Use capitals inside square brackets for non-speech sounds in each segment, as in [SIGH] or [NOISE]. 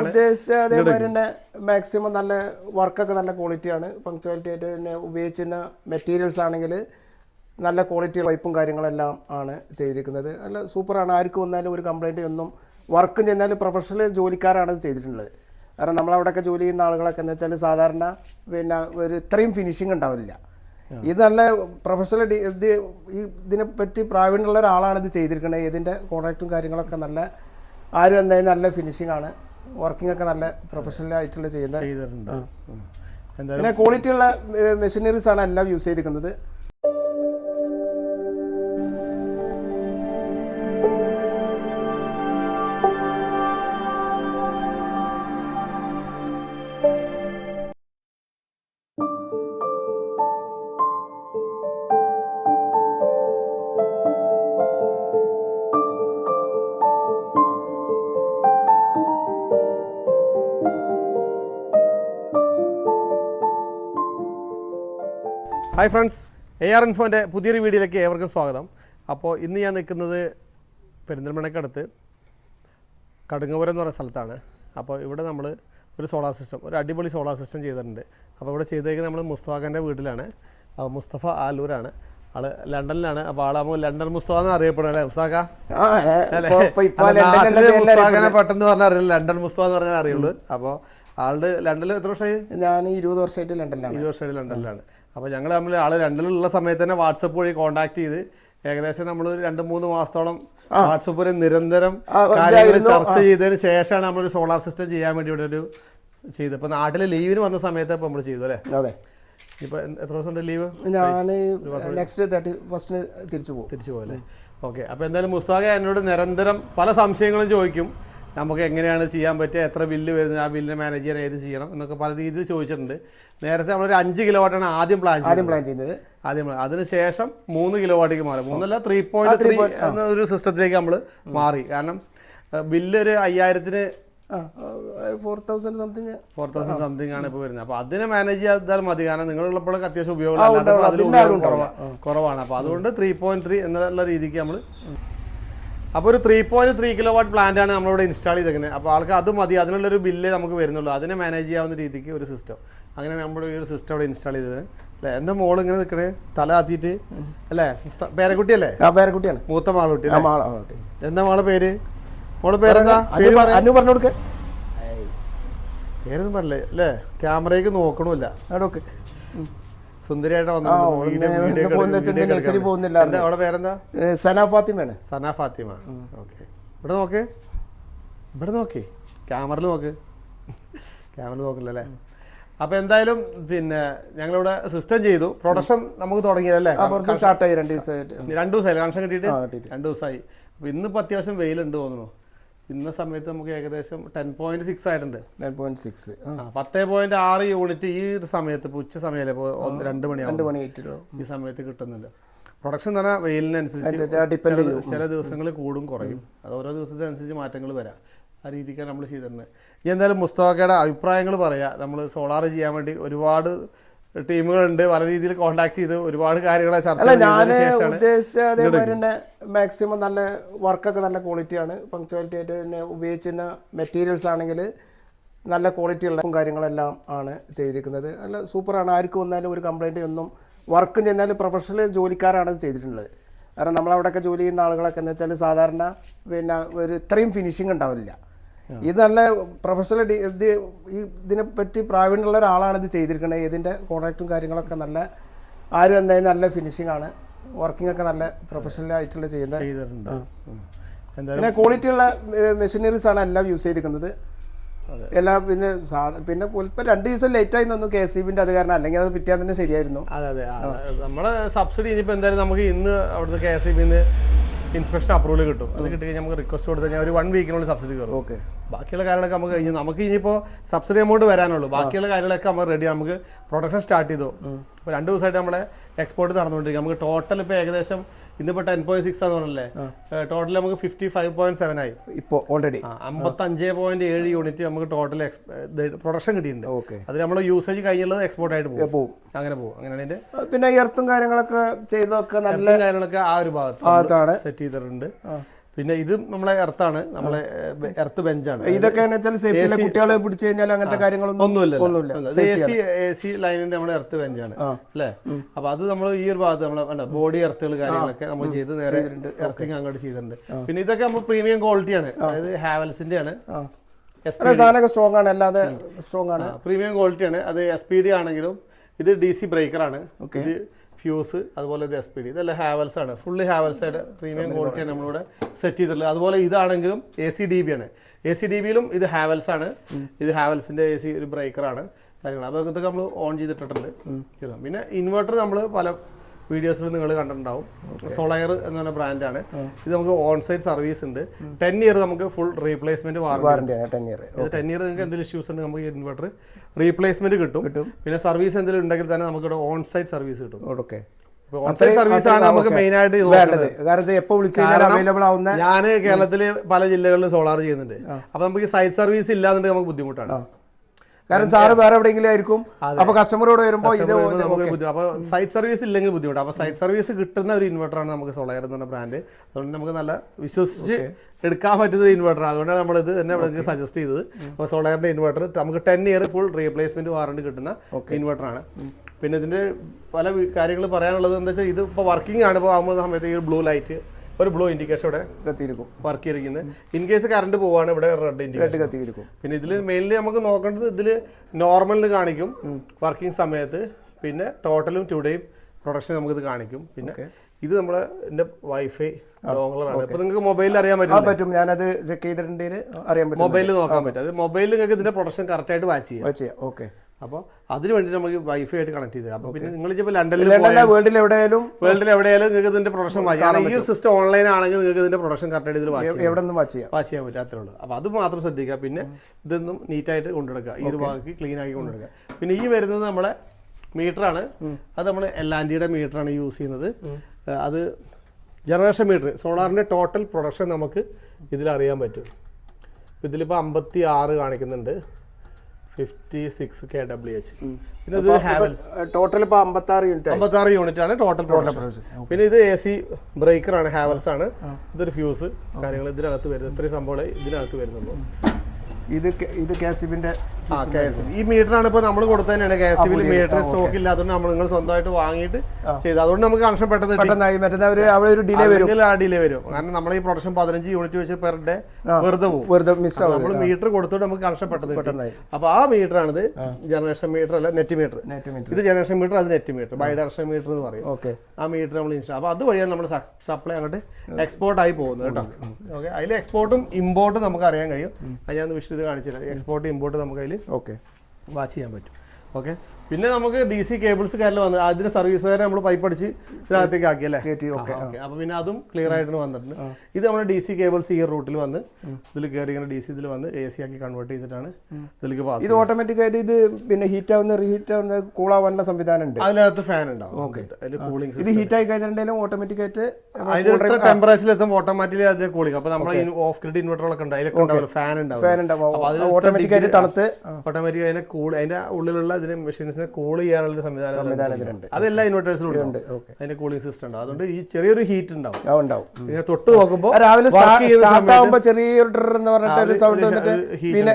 ഉദ്ദേശിച്ച അതേമാതിരി തന്നെ മാക്സിമം നല്ല വർക്കൊക്കെ നല്ല ക്വാളിറ്റിയാണ് പങ്ക്ച്വാലിറ്റി ആയിട്ട് തന്നെ ഉപയോഗിക്കുന്ന മെറ്റീരിയൽസ് ആണെങ്കിൽ നല്ല ക്വാളിറ്റി പൈപ്പും കാര്യങ്ങളെല്ലാം ആണ് ചെയ്തിരിക്കുന്നത്. നല്ല സൂപ്പറാണ് ആർക്ക് വന്നാലും ഒരു കംപ്ലൈന്റ് ഒന്നും വർക്ക് ചെന്നാൽ പ്രൊഫഷണൽ ജോലിക്കാരാണ് ഇത് ചെയ്തിട്ടുള്ളത്. കാരണം നമ്മളവിടെയൊക്കെ ജോലി ചെയ്യുന്ന ആളുകളൊക്കെ എന്ന് വെച്ചാൽ സാധാരണ പിന്നെ ഒരു ഇത്രയും ഫിനിഷിംഗ് ഉണ്ടാവില്ല. ഇത് നല്ല പ്രൊഫഷണൽ ഡി- ഇത് ഈ ഇതിനെ പറ്റി പ്രാവീണ്യമുള്ള ഒരാളാണ് ഇത് ചെയ്തിരിക്കുന്നത്. ഇതിന്റെ കോൺട്രാക്റ്റും കാര്യങ്ങളൊക്കെ നല്ല ആരും എന്തായാലും നല്ല ഫിനിഷിംഗ് ആണ്. വർക്കിംഗ് ഒക്കെ നല്ല പ്രൊഫഷണൽ ആയിട്ടുള്ള ചെയ്യുന്നത് ചെയ്തിട്ടുണ്ട്. പിന്നെ ക്വാളിറ്റി ഉള്ള മെഷീനറീസ് ആണ് എല്ലാം യൂസ് ചെയ്തിരിക്കുന്നത്. ഹായ് ഫ്രണ്ട്സ് എ ആർ ഇൻഫോന്റെ പുതിയൊരു വീഡിയോയിലേക്ക് ഏവർക്കും സ്വാഗതം. അപ്പോൾ ഇന്ന് ഞാൻ നിൽക്കുന്നത് പെരിന്തൽമണക്കടുത്ത് കടുങ്ങപുരം എന്ന് പറയുന്ന സ്ഥലത്താണ്. അപ്പോൾ ഇവിടെ നമ്മൾ ഒരു സോളാർ സിസ്റ്റം ഒരു അടിപൊളി സോളാർ സിസ്റ്റം ചെയ്തിട്ടുണ്ട്. അപ്പോൾ ഇവിടെ ചെയ്തേക്കുന്നത് നമ്മൾ മുസ്തഫാഖാന്റെ വീട്ടിലാണ്. അപ്പോൾ മുസ്തഫ ആലൂരാണ്. ആൾ ലണ്ടനിലാണ്. അപ്പോൾ ആളാകുമ്പോൾ ലണ്ടൻ മുസ്തഫ എന്ന് അറിയപ്പെടും അല്ലേ മുസ്താഖ മുസ്താഖിനെ പെട്ടെന്ന് പറഞ്ഞാൽ അറിയില്ല. ലണ്ടൻ മുസ്തഫ എന്ന് പറഞ്ഞാൽ അറിയുള്ളൂ. അപ്പോൾ ആളുടെ ലണ്ടനിൽ എത്ര വർഷമായി? ഞാൻ ഇരുപത് വർഷമായിട്ട് ലണ്ടനിലാണ്. ഇരുപത് വർഷമായിട്ട് ലണ്ടനിലാണ്. അപ്പോൾ ഞങ്ങൾ തമ്മിൽ ആൾ രണ്ടിലുള്ള സമയത്ത് തന്നെ വാട്സപ്പ് വഴി കോൺടാക്ട് ചെയ്ത് ഏകദേശം നമ്മൾ രണ്ട് മൂന്ന് മാസത്തോളം വാട്സപ്പ് വരെ നിരന്തരം കാര്യങ്ങൾ ചർച്ച ചെയ്തതിന് ശേഷമാണ് നമ്മളൊരു സോളാർ സിസ്റ്റം ചെയ്യാൻ വേണ്ടി ഇവിടെ ഒരു ചെയ്ത് ഇപ്പോൾ നാട്ടിൽ ലീവിന് വന്ന സമയത്ത് ഇപ്പോൾ നമ്മൾ ചെയ്തു അല്ലേ? അതെ. ഇപ്പോൾ എത്ര ദിവസം ഉണ്ട് ലീവ് ഞാൻ നെക്സ്റ്റ് തേർട്ടി ഫസ്റ്റിന് തിരിച്ചു പോകും. തിരിച്ചു പോകും അല്ലേ? ഓക്കെ അപ്പോൾ എന്തായാലും മുസ്താഖ എന്നോട് നിരന്തരം പല സംശയങ്ങളും ചോദിക്കും. നമുക്ക് എങ്ങനെയാണ് ചെയ്യാൻ പറ്റുക എത്ര ബില്ല് വരുന്നത് ആ ബില്ലിനെ മാനേജ് ചെയ്യാൻ ഏത് ചെയ്യണം എന്നൊക്കെ പല രീതിയിൽ ചോദിച്ചിട്ടുണ്ട്. നേരത്തെ നമ്മളൊരു അഞ്ച് കിലോ വാട്ടാണ് ആദ്യം പ്ലാൻ ചെയ്തത്. ആദ്യം പ്ലാൻ ചെയ്യുന്നത് ആദ്യം. അതിനുശേഷം മൂന്ന് കിലോ വാട്ടിക്ക് മാറി. മൂന്നല്ല ത്രീ പോയിന്റ് ത്രീ എന്ന ഒരു സിസ്റ്റത്തിലേക്ക് നമ്മൾ മാറി. കാരണം ബില്ല് ഒരു അയ്യായിരത്തിന് four thousand something four thousand something ആണ് ഇപ്പോൾ വരുന്നത്. അപ്പോൾ അതിനെ മാനേജ് ചെയ്താൽ മതി. കാരണം നിങ്ങളുള്ളപ്പോഴൊക്കെ അത്യാവശ്യം ഉപയോഗം അതിൽ ഉപയോഗം കുറവാണ് കുറവാണ്. അപ്പോൾ അതുകൊണ്ട് ത്രീ പോയിന്റ് ത്രീ എന്നുള്ള രീതിക്ക് നമ്മൾ അപ്പോൾ ഒരു three point three kilowatt plant ആണ് നമ്മളിവിടെ ഇൻസ്റ്റാൾ ചെയ്തേക്കുന്നത് അപ്പോൾ ആൾക്ക് അത് മതി. അതിനുള്ളൊരു ബില്ല് നമുക്ക് വരുന്നുള്ളൂ. അതിനെ മാനേജ് ചെയ്യാവുന്ന രീതിക്ക് ഒരു സിസ്റ്റം അങ്ങനെ നമ്മുടെ ഈ ഒരു സിസ്റ്റം ഇവിടെ ഇൻസ്റ്റാൾ ചെയ്തത്. അല്ലേ? എന്റെ മോൾ ഇങ്ങനെ നിൽക്കണേ? തല ആത്തിയിട്ട്? അല്ലേ? പേരക്കുട്ടി പേരക്കുട്ടിയല്ലേ ആ പേരക്കുട്ടിയാണ്. മൂത്ത മാളുട്ടി. എന്താ മോളെ പേര്? മോളെ പേരെന്താ? അനു പറ- അനു പറഞ്ഞു കൊടുക്ക. പേരൊന്നും പറഞ്ഞില്ലേ? അല്ലേ? ക്യാമറയ്ക്ക് നോക്കണമില്ല. അവിടെ നോക്ക്. ഉം. സുന്ദരിയായിട്ട്. പോകുന്നില്ല പേരെന്താ? സന ഫാത്തിമയാണ്. സന ഫാത്തിമ. ഓക്കെ. ഇവിടെ നോക്ക്. ഇവിടെ നോക്ക്. ക്യാമറയിൽ നോക്ക്. ക്യാമറയിൽ നോക്കില്ല അല്ലേ അപ്പോൾ എന്തായാലും പിന്നെ ഞങ്ങളിവിടെ സിസ്റ്റം ചെയ്തു. പ്രൊഡക്ഷൻ നമുക്ക് തുടങ്ങിയതല്ലേ? സ്റ്റാർട്ടായി രണ്ട് ദിവസമായിട്ട്. രണ്ടു ദിവസമായി കണക്ഷൻ കിട്ടിയിട്ട്? രണ്ട് ദിവസമായി. ഇന്നിപ്പോ അത്യാവശ്യം വെയിലുണ്ട് തോന്നുന്നു. ഇന്ന സമയത്ത് നമുക്ക് ഏകദേശം ടെൻ പോയിന്റ് സിക്സ് ആയിട്ടുണ്ട്. നയൻ പോയിന്റ് സിക്സ് പത്തേ പോയിന്റ് ആറ് യൂണിറ്റ് ഈ ഒരു സമയത്ത് ഇപ്പോൾ ഉച്ച സമയമല്ലേ ഇപ്പോൾ രണ്ട് മണി രണ്ട് മണി ഈ സമയത്ത് കിട്ടുന്നുണ്ട്. പ്രൊഡക്ഷൻ എന്ന് പറഞ്ഞാൽ വെയിലിനനുസരിച്ച് ചില ദിവസങ്ങൾ കൂടും കുറയും. അത് ഓരോ ദിവസത്തിനനുസരിച്ച് മാറ്റങ്ങൾ വരാം. ആ രീതിക്കാണ് നമ്മൾ ഇനി എന്തായാലും മുസ്തഫയുടെ അഭിപ്രായങ്ങൾ പറയാം. നമ്മൾ സോളാർ ചെയ്യാൻ വേണ്ടി ഒരുപാട് ടീമുകളുണ്ട്. പല രീതിയിൽ കോണ്ടാക്ട് ചെയ്ത് ഒരുപാട് കാര്യങ്ങളെ ചർച്ച അല്ല ഞാൻ ഉദ്ദേശിച്ച അതേമാതിരി തന്നെ മാക്സിമം നല്ല വർക്കൊക്കെ നല്ല ക്വാളിറ്റിയാണ് പങ്ക്ച്വാലിറ്റി ആയിട്ട് തന്നെ ഉപയോഗിക്കുന്ന മെറ്റീരിയൽസ് ആണെങ്കിൽ നല്ല ക്വാളിറ്റി ഉള്ള കാര്യങ്ങളെല്ലാം ആണ് ചെയ്തിരിക്കുന്നത്. നല്ല സൂപ്പറാണ് ആർക്ക് വന്നാലും ഒരു കംപ്ലൈന്റ് ഒന്നും വർക്ക് ചെന്നാൽ പ്രൊഫഷണൽ ജോലിക്കാരാണ് അത് ചെയ്തിട്ടുള്ളത്. കാരണം നമ്മളവിടെയൊക്കെ ജോലി ചെയ്യുന്ന ആളുകളൊക്കെ എന്ന് വെച്ചാൽ സാധാരണ പിന്നെ ഒരു ഇത്രയും ഫിനിഷിംഗ് ഉണ്ടാവില്ല. ഇത് നല്ല പ്രൊഫഷണൽ ഇത് ഈ ഇതിനെ പറ്റി പ്രാവീണ്യമുള്ള ഒരാളാണ് ഇത് ചെയ്തിരിക്കുന്നത് ഇതിന്റെ കോൺട്രാക്റ്റും കാര്യങ്ങളൊക്കെ നല്ല ആരും എന്തായാലും നല്ല ഫിനിഷിംഗ് ആണ്. വർക്കിംഗ് ഒക്കെ നല്ല പ്രൊഫഷണൽ ആയിട്ടുള്ള ചെയ്യുന്നത് പിന്നെ ക്വാളിറ്റി ഉള്ള മെഷീനറീസ് ആണ് എല്ലാം യൂസ് ചെയ്തിരിക്കുന്നത്. എല്ലാം പിന്നെ പിന്നെ ഇപ്പം രണ്ട് ദിവസം ലേറ്റ് ആയി തന്നു കെ സി ബിന്റെ അത് കാരണം. അല്ലെങ്കിൽ അത് പിറ്റേ തന്നെ ശരിയായിരുന്നു. അതെ അതെ. നമ്മുടെ നമ്മളെ സബ്സിഡി ഇനിയിപ്പോൾ എന്തായാലും നമുക്ക് ഇന്ന് അവിടുത്തെ കെ സി ബിന്ന് ഇൻസ്പെക്ഷൻ അപ്രൂവൽ കിട്ടും. അത് കിട്ടി കഴിഞ്ഞാൽ നമുക്ക് റിക്വസ്റ്റ് കൊടുത്തു കഴിഞ്ഞാൽ ഒരു വൺ വീക്കിനുള്ളിൽ സബ്സിഡി കയറും ഓക്കെ ബാക്കിയുള്ള കാര്യങ്ങളൊക്കെ നമുക്ക് കഴിഞ്ഞു. നമുക്ക് ഇനിയിപ്പോൾ സബ്സിഡി എമൗണ്ട് വരാനുള്ളൂ. ബാക്കിയുള്ള കാര്യങ്ങളൊക്കെ നമ്മൾ റെഡി നമുക്ക് പ്രൊഡക്ഷൻ സ്റ്റാർട്ട് ചെയ്തു. ഇപ്പോൾ രണ്ട് ദിവസമായിട്ട് നമ്മളെ എക്സ്പോർട്ട് നടന്നുകൊണ്ടിരിക്കും നമുക്ക് ടോട്ടൽ ഇപ്പോൾ ഏകദേശം ഇന്നിപ്പോൾ ടെൻ പോയിന്റ് സിക്സ് ആണെന്ന് പറഞ്ഞല്ലേ? ടോട്ടൽ നമുക്ക് ഫിഫ്റ്റി ഫൈവ് പോയിന്റ് സെവൻ ആയി. ഇപ്പോൾ ഓൾറെഡി അമ്പത്തി അഞ്ച് പോയിന്റ് ഏഴ് യൂണിറ്റ് നമുക്ക് ടോട്ടൽ പ്രൊഡക്ഷൻ കിട്ടിയിട്ടുണ്ട്. ഓക്കെ. അത് നമ്മൾ യൂസേജ് കഴിഞ്ഞുള്ളത് എക്സ്പോർട്ട് ആയിട്ട് പോകും. അങ്ങനെ പോകും. അങ്ങനെയാണ് പിന്നെ എർത്തും കാര്യങ്ങളൊക്കെ ചെയ്തൊക്കെ നല്ല കാര്യങ്ങളൊക്കെ ആ ഒരു ഭാഗത്ത് ഭാഗത്താണ് സെറ്റ് ചെയ്തിട്ടുണ്ട്. പിന്നെ ഇത് നമ്മളെ എർത്താണ് നമ്മളെ എർത്ത് ബെഞ്ചാണ്. ഇതൊക്കെ കുട്ടികളെ പിടിച്ചു കഴിഞ്ഞാൽ അങ്ങനത്തെ കാര്യങ്ങളൊന്നും ഒന്നുമില്ല. എ സി എ സി ലൈനിന്റെ നമ്മുടെ എർത്ത് ബെഞ്ചാണ്. അല്ലേ? അപ്പൊ അത് നമ്മൾ ഈ ഒരു ഭാഗത്ത് നമ്മളെ ബോഡി എർത്തുകൾ കാര്യങ്ങളൊക്കെ നമ്മൾ ചെയ്ത് നേരെ എർത്തിങ് അങ്ങോട്ട് ചെയ്തിട്ടുണ്ട്. പിന്നെ ഇതൊക്കെ നമ്മൾ പ്രീമിയം ക്വാളിറ്റിയാണ് അതായത് ഹാവൽസിന്റെ ആണ്. സാധനമൊക്കെ സ്ട്രോങ് ആണ് അല്ലാതെ സ്ട്രോങ് ആണ്. പ്രീമിയം ക്വാളിറ്റിയാണ് അത് എസ് പി ഡി ആണെങ്കിലും ഇത് ഡി സി ബ്രേക്കറാണ് ഇത് ഫ്യൂസ് അതുപോലെ ഇത് എസ് പി ഡി ഇതെല്ലാം ഹാവൽസ് ആണ്. ഫുള്ളി ഹാവൽസ് ആയിട്ട് പ്രീമിയം ക്വാളിറ്റിയാണ് നമ്മളിവിടെ സെറ്റ് ചെയ്തിട്ടുള്ളത്. അതുപോലെ ഇതാണെങ്കിലും എ സി ഡി ബി ആണ്. എ സി ഡി ബിയിലും ഇത് ഹാവൽസ് ആണ്. ഇത് ഹാവൽസിന്റെ എ സി ഒരു ബ്രേക്കറാണ് കാര്യങ്ങൾ അപ്പോൾ ഇതൊക്കെ നമ്മൾ ഓൺ ചെയ്തിട്ടിട്ടുണ്ട്. പിന്നെ ഇൻവെർട്ടർ നമ്മൾ പല വീഡിയോസിൽ നിങ്ങൾ കണ്ടിട്ടുണ്ടാവും. സോളയർ എന്ന് പറഞ്ഞ ബ്രാൻഡാണ്. ഇത് നമുക്ക് ഓൺ സൈറ്റ് സർവീസ് ഉണ്ട് ടെൻ ഇയർ നമുക്ക് ഫുൾ റീപ്ലേസ്മെന്റ് ആണ് ടെൻ ഇയർ ഇത് ടെൻ ഇയർ നിങ്ങൾക്ക് എന്തെങ്കിലും ഇഷ്യൂസ് ഉണ്ടെങ്കിൽ നമുക്ക് ഇൻവെർട്ടർ റീപ്ലേസ്മെന്റ് കിട്ടും. പിന്നെ സർവീസ് എന്തെങ്കിലും ഉണ്ടെങ്കിൽ തന്നെ നമുക്ക് ഇവിടെ ഓൺ സൈറ്റ് സർവീസ് കിട്ടും ഓക്കെ സർവീസ് ആണ് നമുക്ക് മെയിൻ ആയിട്ട് കാരണം കഴിഞ്ഞാൽ അവൈലബിൾ ആവുന്ന ഞാൻ കേരളത്തിൽ പല ജില്ലകളിലും സോളാർ ചെയ്യുന്നുണ്ട്. അപ്പൊ നമുക്ക് സൈറ്റ് സർവീസ് ഇല്ലാന്നുണ്ടെങ്കിൽ നമുക്ക് ബുദ്ധിമുട്ടാണ്. കാരണം സാറ് വേറെ എവിടെയെങ്കിലും ആയിരിക്കും. അപ്പൊ കസ്റ്റമറോട് വരുമ്പോ ഇത് വരുമ്പോൾ ബുദ്ധി- അപ്പൊ സൈറ്റ് സർവീസ് ഇല്ലെങ്കിൽ ബുദ്ധിമുട്ട്. അപ്പൊ സൈറ്റ് സർവീസ് കിട്ടുന്ന ഒരു ഇൻവെർട്ടർ ആണ് നമുക്ക് സോളയർ എന്ന് പറഞ്ഞ ബ്രാൻഡ് അതുകൊണ്ട് നമുക്ക് നല്ല വിശ്വസിച്ച് എടുക്കാൻ പറ്റുന്ന ഇൻവെർട്ടർ അതുകൊണ്ടാണ് നമ്മൾ ഇത് തന്നെ ഇവിടെ സജസ്റ്റ് ചെയ്തത്. അപ്പോൾ സോളയറിന്റെ ഇൻവെർട്ടർ നമുക്ക് ten year full replacement warranty കിട്ടുന്ന ഇൻവെർട്ടർ ആണ്. പിന്നെ ഇതിന്റെ പല കാര്യങ്ങൾ പറയാനുള്ളത് എന്താ വെച്ചാൽ ഇത് ഇപ്പോൾ വർക്കിംഗ് ആണ്. ഇപ്പോൾ ആകുമ്പോൾ സമയത്ത് ഈ ഒരു ബ്ലൂ ലൈറ്റ് ഒരു ബ്ലൂ ഇൻഡിക്കേഷൻ ഇവിടെ കത്തിയിരിക്കും. വർക്ക് ചെയ്തിരിക്കുന്നത്. ഇൻ കേസ് കറണ്ട് പോവാണ് ഇവിടെ റെഡ് ഇൻഡിക്കേഷൻ കത്തിയിരിക്കും. പിന്നെ ഇതിൽ മെയിൻലി നമുക്ക് നോക്കേണ്ടത് ഇതിൽ നോർമലിൽ കാണിക്കും വർക്കിംഗ് സമയത്ത്. പിന്നെ ടോട്ടലും ടുഡേയും പ്രൊഡക്ഷൻ നമുക്ക് ഇത് കാണിക്കും. പിന്നെ ഇത് നമ്മുടെ എന്റെ വൈഫൈ ഡോങ്ങളറാണ് ഇപ്പൊ നിങ്ങൾക്ക് മൊബൈലിൽ അറിയാൻ പറ്റും പറ്റും. ഞാനത് ചെക്ക് ചെയ്തിട്ടുണ്ടെങ്കിൽ അറിയാൻ പറ്റും. മൊബൈലിൽ നോക്കാൻ പറ്റും. അത് മൊബൈലിൽ നിങ്ങൾക്ക് ഇതിന്റെ പ്രൊഡക്ഷൻ കറക്റ്റ് ആയിട്ട് വാച്ച് ചെയ്യാം. ഓക്കെ അപ്പോൾ അതിന് വേണ്ടി നമുക്ക് വൈഫൈ ആയിട്ട് കണക്ട് ചെയ്ത്. അപ്പോൾ പിന്നെ നിങ്ങൾ ഇപ്പോൾ ലണ്ടനിൽ വേൾഡിൽ എവിടെയാലും വേൾഡിൽ എവിടെയാലും നിങ്ങൾക്ക് ഇതിന്റെ പ്രൊഡക്ഷൻ വാച്ച് ചെയ്യാം. ഈ സിസ്റ്റം ഓൺലൈൻ ആണെങ്കിൽ നിങ്ങൾക്ക് ഇതിന്റെ പ്രൊഡക്ഷൻ കറക്റ്റ് ഇതിൽ വാച്ച് എവിടെ നിന്നും വാച്ച് ചെയ്യാം. വാച്ച് ചെയ്യാൻ പറ്റാത്തേ ഉള്ളൂ. അപ്പോൾ അത് മാത്രം ശ്രദ്ധിക്കുക. പിന്നെ ഇതൊന്നും നീറ്റായിട്ട് കൊണ്ടുനടക്കുക. ഈ ഒരു ഭാഗത്ത് ക്ലീൻ ആക്കി കൊണ്ടുനടക്കുക. പിന്നെ ഈ വരുന്നത് നമ്മളെ മീറ്ററാണ് അത് നമ്മൾ എൽ ആൻഡിയുടെ മീറ്ററാണ് യൂസ് ചെയ്യുന്നത്. അത് ജനറേഷൻ മീറ്റർ സോളാറിന്റെ ടോട്ടൽ പ്രൊഡക്ഷൻ നമുക്ക് ഇതിൽ അറിയാൻ പറ്റും. ഇതിലിപ്പോൾ അമ്പത്തി ആറ് കാണിക്കുന്നുണ്ട്. Fifty six K W H പിന്നെ ഇത് ഹാവൽസ് ടോട്ടൽ ഇപ്പോൾ അമ്പത്താറ് യൂണിറ്റ് അമ്പത്താറ് യൂണിറ്റ് ആണ് ടോട്ടൽ പ്രൊഡക്ഷൻ പിന്നെ ഇത് എ സി ബ്രേക്കർ ആണ് ഹാവൽസ് ആണ്. ഇതൊരു ഫ്യൂസ് കാര്യങ്ങൾ ഇതിനകത്ത് വരുന്നത്. ഇത്രയും സംഭവങ്ങൾ ഇതിനകത്ത് വരുന്നുള്ളൂ. ഇത് ഇത് കെ ഈ മീറ്റർ ആണ് ഇപ്പൊ നമ്മൾ കൊടുത്തതന്നെയാണ് കെ എസ് ബിയിൽ മീറ്റർ സ്റ്റോക്ക് ഇല്ല അതുകൊണ്ട് നമ്മൾ നിങ്ങൾ സ്വന്തമായിട്ട് വാങ്ങിയിട്ട് ചെയ്ത്. അതുകൊണ്ട് നമുക്ക് കണക്ഷൻ പെട്ടെന്ന്. പെട്ടെന്നായി. അവിടെ ഒരു ഡിലേ വരും. ആ ഡിലേ വരും. കാരണം നമ്മൾ ഈ പ്രൊഡക്ഷൻ പതിനഞ്ച് യൂണിറ്റ് വെച്ച് പെർ ഡേ വെറുതെ പോകും വെറുതെ മിസ് ആവും നമ്മൾ മീറ്റർ കൊടുത്തോണ്ട് നമുക്ക് കണക്ഷൻ പെട്ടെന്ന്. പെട്ടെന്നായി. അപ്പൊ ആ മീറ്റർ ആണിത് ജനറേഷൻ മീറ്റർ അല്ല നെറ്റ് മീറ്റർ ഇത് ജനറേഷൻ മീറ്റർ അത് net meter bi direction meter എന്ന് പറയും. ഓക്കെ ആ മീറ്റർ നമ്മൾ ഇൻസ്റ്റാൾ അപ്പോൾ അതുവഴിയാണ് നമ്മൾ സപ്ലൈ അങ്ങോട്ട് എക്സ്പോർട്ട് ആയി പോകുന്നത് കേട്ടോ. ഓക്കെ അതിൽ എക്സ്പോർട്ടും ഇമ്പോർട്ടും നമുക്ക് അറിയാൻ കഴിയും. അത് ഞാൻ വിഷു ഇത് കാണിച്ചില്ല എക്സ്പോർട്ട് ഇമ്പോർട്ട് നമുക്ക് അതിൽ ഓക്കെ വാച്ച് ചെയ്യാൻ പറ്റും. ഓക്കെ പിന്നെ നമുക്ക് ഡി സി കേബിൾസ് കാര്യം വന്നത് അതിന് സർവീസ് വരെ നമ്മൾ പൈപ്പ് അടിച്ച് ഇതിനകത്തേക്ക് ആക്കി അല്ലേ? ഓക്കെ അപ്പൊ പിന്നെ അതും ക്ലിയർ ആയിട്ട് വന്നിട്ടുണ്ട്. ഇത് നമ്മുടെ ഡി സി കേബിൾസ് ഈ റൂട്ടിൽ വന്ന് ഇതിൽ കയറി ഇങ്ങനെ ഡി സി ഇതിൽ വന്ന് എ സി ആക്കി കൺവേർട്ട് ചെയ്തിട്ടാണ് ഇതിലേക്ക് പാസ് ഇത് ഓട്ടോമാറ്റിക് ആയിട്ട് ഇത് പിന്നെ ഹീറ്റ് ആവുന്ന റീഹീറ്റ് ആവുന്ന കൂൾ ആവാനുള്ള സംവിധാനം ഉണ്ട്? അതിനകത്ത് ഫാൻ ഉണ്ടാവും. ഓക്കെ കൂളിംഗ് ഇത് ഹീറ്റ് ആയി കഴിഞ്ഞിട്ടുണ്ടെങ്കിലും ഓട്ടോമാറ്റിക് ആയിട്ട് അതിന് ടെമ്പറേച്ചറിൽ എത്തുമ്പോൾ ഓട്ടോമാറ്റിക്കലി അതിന്റെ കൂളിംഗ് അപ്പൊ നമ്മൾ ഓഫ് ഗ്രിഡ് ഇൻവെർട്ടറുകളൊക്കെ ഉണ്ട്. അതിലൊക്കെ ഉണ്ടാവും. ഫാൻ ഉണ്ടാവും ഓട്ടോമാറ്റിക് ആയിട്ട് തണുത്ത്. ഓട്ടോമാറ്റിക് അതിനെ കൂൾ അതിന്റെ ഉള്ളിലുള്ള ഇതിന് മെഷീൻസിനെ കൂൾ ചെയ്യാനുള്ള സംവിധാനം അതെല്ലാം. അതെല്ലാ ഇൻവെർട്ടേഴ്സിലും ഉണ്ട് അതിന്റെ കൂളിംഗ് സിസ്റ്റം ഉണ്ട് അതുകൊണ്ട് ഈ ചെറിയൊരു ഹീറ്റ് ഉണ്ടാവും. ഉണ്ടാവും. ഇതിനെ തൊട്ട് നോക്കുമ്പോൾ രാവിലെ സ്റ്റാർട്ട് ആകുമ്പോൾ ചെറിയൊരു എന്ന് പറഞ്ഞിട്ട് ഒരു സൗണ്ട് വന്നിട്ട് പിന്നെ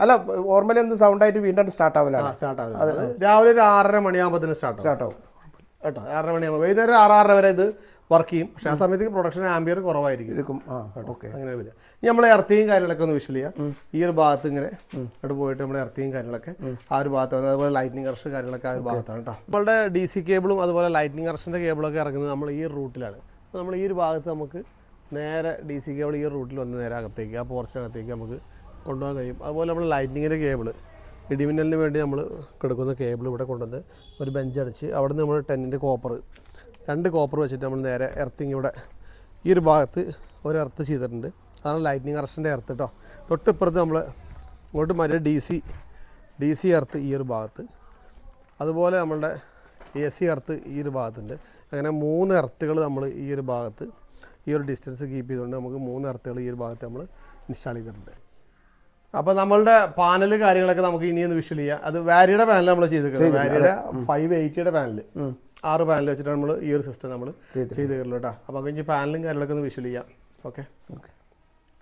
അല്ല നോർമലി എന്ത് സൗണ്ട് ആയിട്ട് വീണ്ടും സ്റ്റാർട്ട് ആവില്ല സ്റ്റാർട്ട് ആവില്ല രാവിലെ ഒരു ആറര മണിയാകുമ്പോൾ സ്റ്റാർട്ട് ആവും സ്റ്റാർട്ട് ആവും. കേട്ടോ? ആറര മണിയാകുമ്പോൾ വൈകുന്നേരം ആറ് ആറര വരെ ഇത് വർക്ക് ചെയ്യും. പക്ഷേ ആ സമയത്തേക്ക് പ്രൊഡക്ഷൻ ആംബിയർ കുറവായിരിക്കും. ആ ഓക്കെ. അങ്ങനെ വരിക. ഇനി നമ്മൾ എർത്തിയും കാര്യങ്ങളൊക്കെ ഒന്ന് വിഷൽ ചെയ്യാം. ഈ ഒരു ഭാഗത്ത് ഇങ്ങനെ അവിടെ പോയിട്ട് നമ്മുടെ ഇറത്തിയും കാര്യങ്ങളൊക്കെ ആ ഒരു ഭാഗത്ത് വന്നത് അതുപോലെ ലൈറ്റിനിങ് കർഷ് കാര്യങ്ങളൊക്കെ ആ ഒരു ഭാഗത്താണ് കേട്ടോ. നമ്മളുടെ ഡി സി കേബിളും അതുപോലെ ലൈറ്റിനിങ് കർഷന്റെ കേബിളൊക്കെ ഇറങ്ങുന്നത് നമ്മൾ ഈ റൂട്ടിലാണ് അപ്പോൾ നമ്മൾ ഈ ഒരു ഭാഗത്ത് നമുക്ക് നേരെ ഡി സി കേബിൾ ഈ റൂട്ടിൽ വന്ന് നേരെ അകത്തേക്ക് ആ പോർച്ചിനകത്തേക്ക് നമുക്ക് കൊണ്ടുപോകാൻ കഴിയും. അതുപോലെ നമ്മൾ ലൈറ്റിനിങ്ങിന്റെ കേബിൾ ഇടിമിന്നലിന് വേണ്ടി നമ്മൾ കിടക്കുന്ന കേബിൾ ഇവിടെ കൊണ്ടുവന്ന് ഒരു ബെഞ്ച് അടിച്ച് അവിടെ നിന്ന് നമ്മൾ ടെന്നിന്റെ കോപ്പർ രണ്ട് കോപ്പർ വെച്ചിട്ട് നമ്മൾ നേരെ എർത്തിങ് ഇവിടെ ഈ ഒരു ഭാഗത്ത് ഒരു എർത്ത് ചെയ്തിട്ടുണ്ട്. അതാണ് ലൈറ്റ്നിങ് അറസ്റ്റിന്റെ എർത്ത് കേട്ടോ തൊട്ടിപ്പുറത്ത് നമ്മൾ ഇങ്ങോട്ട് മറ്റേ D C D C earth ഈ ഒരു ഭാഗത്ത്. അതുപോലെ നമ്മളുടെ എ സി എർത്ത് ഈ ഒരു ഭാഗത്തുണ്ട്. അങ്ങനെ മൂന്ന് എർത്തുകൾ നമ്മൾ ഈ ഒരു ഭാഗത്ത് ഈ ഒരു ഡിസ്റ്റൻസ് കീപ്പ് ചെയ്തുകൊണ്ട് നമുക്ക് മൂന്ന് എർത്തുകൾ ഈ ഒരു ഭാഗത്ത് നമ്മൾ ഇൻസ്റ്റാൾ ചെയ്തിട്ടുണ്ട്. അപ്പോൾ നമ്മളുടെ പാനൽ കാര്യങ്ങളൊക്കെ നമുക്ക് ഇനി ഒന്ന് വിഷ്വൽ ചെയ്യാം. അത് വാരിയുടെ പാനൽ നമ്മൾ ചെയ്തിട്ടുണ്ട്. വാരിയുടെ ഫൈവ് എയ്റ്റിയുടെ പാനൽ ആറ് പാനൽ വെച്ചിട്ടാണ് നമ്മൾ ഈ ഒരു സിസ്റ്റം നമ്മൾ. ചെയ്ത് തരുള്ളൂ കേട്ടോ അപ്പോൾ കഴിഞ്ഞ് ഇനി പാനലും കാര്യങ്ങളൊക്കെ ഒന്ന് വിഷ്വൽ ചെയ്യാം ഓക്കെ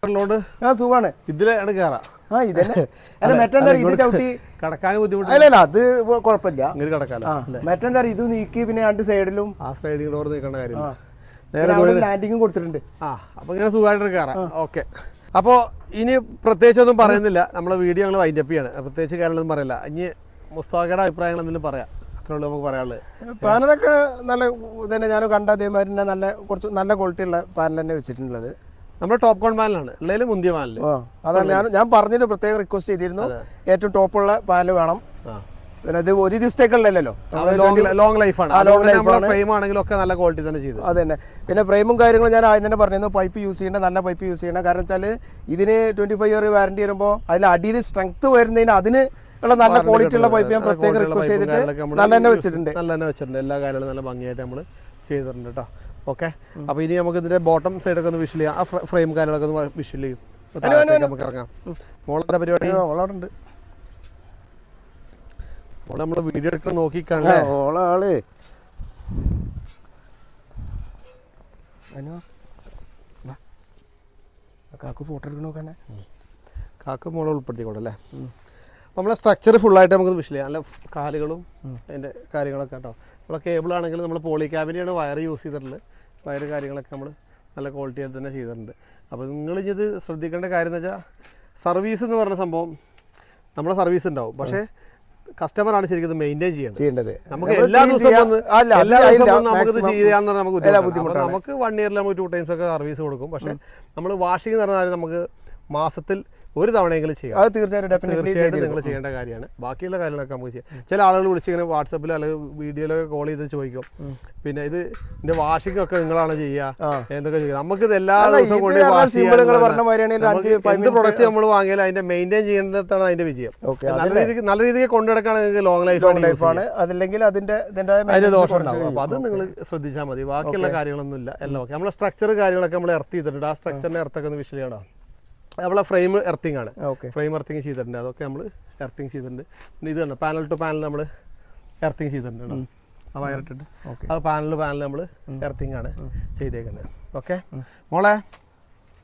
ലോഡ് ആ സുഖമാണ് ഇതിലാണ് കയറാം ആ ഇതന്നെ. [LAUGHS] അല്ല മറ്റെന്താ ഇത് ചവിട്ടി? കടക്കാൻ ബുദ്ധിമുട്ട് അല്ല അത് കുഴപ്പമില്ല ഇങ്ങനെ കിടക്കാലോ. മറ്റെന്താ ഇത് നീക്കി പിന്നെ രണ്ട് സൈഡിലും ആ സ്ലൈഡിംഗ് ഡോർ നിൽക്കേണ്ട കാര്യം നേരെ ലാൻഡിങ്ങും കൊടുത്തിട്ടുണ്ട്. ആ അപ്പൊ ഇങ്ങനെ സുഖമായിട്ട് കയറാം ഓക്കെ അപ്പോൾ ഇനി പ്രത്യേകിച്ച് ഒന്നും പറയുന്നില്ല. നമ്മളെ വീഡിയോ ഞങ്ങൾ വൈൻഡപ്പ് ചെയ്യാണ്. പ്രത്യേകിച്ച് കാര്യങ്ങളൊന്നും പറയില്ല. ഇനി മുസ്താഖയുടെ അഭിപ്രായങ്ങൾ എന്തെങ്കിലും പറയാം. അത്രേ ഉള്ളൂ നമുക്ക് പറയാനുള്ളത് പാനലൊക്കെ നല്ല തന്നെ ഞാൻ കണ്ട അതേമാതിരി തന്നെ നല്ല കുറച്ച് നല്ല ക്വാളിറ്റി ഉള്ള പാനൽ തന്നെ വെച്ചിട്ടുള്ളത്. നമ്മുടെ ടോപ്പ് കോൺ പാനലാണ് ഉള്ളതിൽ മുന്തിയ പാനൽ അതാണ് ഞാൻ ഞാൻ പറഞ്ഞിട്ട് പ്രത്യേകം റിക്വസ്റ്റ് ചെയ്തിരുന്നു. ഏറ്റവും ടോപ്പുള്ള പാനൽ വേണം. പിന്നെ അത് ഒരു ദിവസത്തേക്കുള്ളല്ലോ ലോങ് ലൈഫാണ് നമ്മുടെ ഫ്രെയിം ആണെങ്കിലും ഒക്കെ നല്ല ക്വാളിറ്റി തന്നെ ചെയ്തു. അത് തന്നെ പിന്നെ ഫ്രെയിമും കാര്യങ്ങളും ഞാൻ ആദ്യം തന്നെ പറഞ്ഞിരുന്നു. പൈപ്പ് യൂസ് ചെയ്യേണ്ട നല്ല പൈപ്പ് യൂസ് ചെയ്യണം കാരണം വെച്ചാൽ ഇതിന് ട്വന്റി ഫൈവ് ഇയർ വാറണ്ടി വരുമ്പോൾ അതിൽ അടിയിൽ സ്ട്രെങ്ത് വരുന്നതിന് അതിന് ഉള്ള നല്ല ക്വാളിറ്റി ഉള്ള പൈപ്പ് ഞാൻ പ്രത്യേകം റിക്വസ്റ്റ് ചെയ്തിട്ട് നല്ല തന്നെ വെച്ചിട്ടുണ്ട്. നല്ല തന്നെ വെച്ചിട്ടുണ്ട്. എല്ലാ കാര്യങ്ങളും നല്ല ഭംഗിയായിട്ട് നമ്മൾ ചെയ്തിട്ടുണ്ട് കേട്ടോ. ഓക്കെ അപ്പോൾ ഇനി നമുക്ക് ഇതിന്റെ ബോട്ടം സൈഡൊക്കെ ഒന്ന് വിഷ്വൽ ചെയ്യാം. ആ ഫ്രെയിം കാര്യങ്ങളൊക്കെ ഒന്ന് വിഷ്വൽ ചെയ്യും. നമുക്ക് ഇറങ്ങാം. മോളത്തെ പരിപാടി? ഉണ്ട് മോളെ നമ്മൾ വീഡിയോ എടുക്കാൻ ഓളാൾ. ആ കാക്കു ഫോട്ടോ എടുക്കണോ കാക്ക മോളെ ഉൾപ്പെടുത്തിക്കോളല്ലേ നമ്മളെ സ്ട്രക്ചർ ഫുള്ളായിട്ട് നമുക്ക് വിഷ് ചെയ്യാം നല്ല കാലുകളും അതിന്റെ കാര്യങ്ങളൊക്കെ കേട്ടോ. നമ്മളെ കേബിൾ ആണെങ്കിൽ നമ്മൾ പോളി ക്യാബിന്റെയാണ് വയർ യൂസ് ചെയ്തിട്ടുള്ളത്. വയർ കാര്യങ്ങളൊക്കെ നമ്മൾ നല്ല ക്വാളിറ്റി ആയിട്ട് തന്നെ ചെയ്തിട്ടുണ്ട്. അപ്പോൾ നിങ്ങൾ ഇത് ശ്രദ്ധിക്കേണ്ട കാര്യം എന്ന് വെച്ചാൽ സർവീസ് എന്ന് പറഞ്ഞ സംഭവം നമ്മളെ സർവീസ് ഉണ്ടാവും. പക്ഷേ കസ്റ്റമർ ആണ് ശരിക്കും മെയിന്റെയിൻ ചെയ്യണം ചെയ്യേണ്ടത്. നമുക്ക് എല്ലാ ദിവസവും നമുക്ക് ചെയ്യാന്ന് പറഞ്ഞാൽ നമുക്ക് നമുക്ക് വൺ ഇയറിൽ നമുക്ക് ടു ടൈംസ് ഒക്കെ സർവീസ് കൊടുക്കും. പക്ഷേ നമ്മൾ വാഷിംഗ് എന്ന് പറഞ്ഞാൽ നമുക്ക് മാസത്തിൽ ഒരു തവണയെങ്കിലും ചെയ്യാം. അത് തീർച്ചയായിട്ടും തീർച്ചയായിട്ടും നിങ്ങൾ ചെയ്യേണ്ട കാര്യമാണ്. ബാക്കിയുള്ള കാര്യങ്ങളൊക്കെ നമുക്ക് ചെയ്യാം. ചില ആളുകൾ വിളിച്ചിങ്ങനെ വാട്സപ്പിൽ അല്ലെങ്കിൽ വീഡിയോയിലൊക്കെ കോൾ ചെയ്ത് ചോദിക്കും. പിന്നെ ഇത് ഇതിന്റെ വാഷിംഗ് ഒക്കെ നിങ്ങളാണ് ചെയ്യുക. എന്തൊക്കെ ചെയ്യുക? നമുക്ക് ഇത് എല്ലാ ദിവസവും കൊണ്ട് വാഷ് എന്ത് പ്രൊഡക്റ്റ് നമ്മൾ വാങ്ങിയാൽ അതിന്റെ മെയിന്റെയിൻ ചെയ്യേണ്ടതാണ് അതിന്റെ വിജയം. നല്ല രീതിക്ക് നല്ല രീതിക്ക് കൊണ്ടുനടക്കുകയാണെങ്കിൽ ലോങ് ലൈഫ് ലോങ് ലൈഫാണ് അതല്ലെങ്കിൽ അതിന്റെ അതിന്റെ ദോഷം ഉണ്ടാവും. അപ്പൊ അത് നിങ്ങൾ ശ്രദ്ധിച്ചാൽ മതി. ബാക്കിയുള്ള കാര്യങ്ങളൊന്നും ഇല്ല എല്ലാം ഓക്കെ. നമ്മളെ സ്ട്രക്ചർ കാര്യങ്ങളൊക്കെ നമ്മൾ എർത്ത് ചെയ്തിട്ടുണ്ട്. ആ സ്ട്രക്ചറിനെ എർത്തൊക്കെ ഒന്ന് വിഷയം ചെയ്യണം നമ്മളെ ഫ്രെയിം എർത്തിങ് ആണ്. ഓക്കെ. ഫ്രെയിം എർത്തിങ് ചെയ്തിട്ടുണ്ട്. അതൊക്കെ നമ്മൾ എർത്തിങ് ചെയ്തിട്ടുണ്ട്. പിന്നെ ഇത് തന്നെ പാനൽ ടു പാനൽ നമ്മൾ എർത്തിങ് ചെയ്തിട്ടുണ്ട്. ആ വയറിട്ടിട്ട് ഓക്കെ. അത് പാനൽ പാനൽ നമ്മൾ എർത്തിങ് ആണ് ചെയ്തേക്കുന്നത്. ഓക്കെ? മോളെ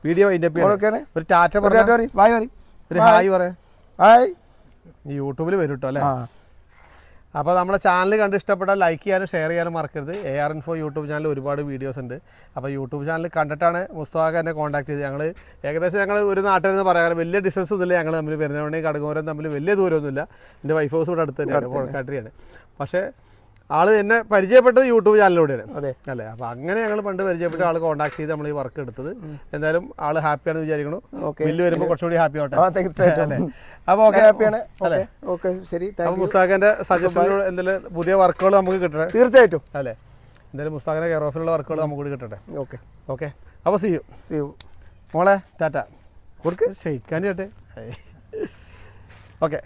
വീഡിയോ അതിന്റെ ഒരു ടാറ്റ പറയാ. ഒരു ഹായ് പറയാം. ഹായ്. യൂട്യൂബിൽ വരും കേട്ടോ അല്ലേ? അപ്പോൾ നമ്മുടെ ചാനൽ കണ്ട് ഇഷ്ടപ്പെട്ടാൽ ലൈക്ക് ചെയ്യാനും ഷെയർ ചെയ്യാനും മറക്കരുത്. A R info YouTube channel ഒരുപാട് വീഡിയോസ് ഉണ്ട്. അപ്പോൾ യൂട്യൂബ് ചാനൽ കണ്ടിട്ടാണ് മുസ്തവാക എന്നെ കോൺടാക്ട് ചെയ്ത് ഞങ്ങൾ ഏകദേശം ഞങ്ങൾ ഒരു നാട്ടിൽ നിന്ന് പറയാറ് വലിയ ഡിസ്റ്റൻസ് ഒന്നുമില്ല. ഞങ്ങൾ തമ്മിൽ പെരുന്നവണ്ണി കടകോരം തമ്മിൽ വലിയ ദൂരമൊന്നുമില്ല. എന്റെ വൈഫ് ഹൗസ് ഇവിടെ അടുത്ത് തന്നെയാണ്. പക്ഷേ ആൾ എന്നെ പരിചയപ്പെട്ടത് യൂട്യൂബ് ചാനലിലൂടെയാണ്. അതെ. അല്ലേ? അപ്പൊ അങ്ങനെ ഞങ്ങൾ പണ്ട് പരിചയപ്പെട്ട ആൾ കോൺടാക്ട് ചെയ്ത് നമ്മൾ ഈ വർക്ക് എടുത്തത്. എന്തായാലും ആൾ ഹാപ്പിയാണെന്ന് വിചാരിക്കണു ഓക്കെ ബില്ല് വരുമ്പോൾ കുറച്ചുകൂടി ഹാപ്പി ആവട്ടെ. തീർച്ചയായിട്ടും. അല്ലേ? അപ്പോൾ ഓക്കെ ഹാപ്പിയാണ് ഓക്കെ ഓക്കെ ശരി. മുസ്താഖിന്റെ സജഷനിലൂടെ എന്തെങ്കിലും പുതിയ വർക്കുകൾ നമുക്ക് കിട്ടട്ടെ? തീർച്ചയായിട്ടും. അല്ലേ? എന്തായാലും മുസ്താഖിന്റെ കെയർ ഓഫിലുള്ള വർക്കുകൾ നമുക്ക് കൂടി കിട്ടട്ടെ. ഓക്കെ ഓക്കെ അപ്പോൾ സി യു സി യു മോളെ ടാറ്റ. കൊടുക്ക്. ഷെയ്ക്കാൻ ചേട്ടെ ഓക്കെ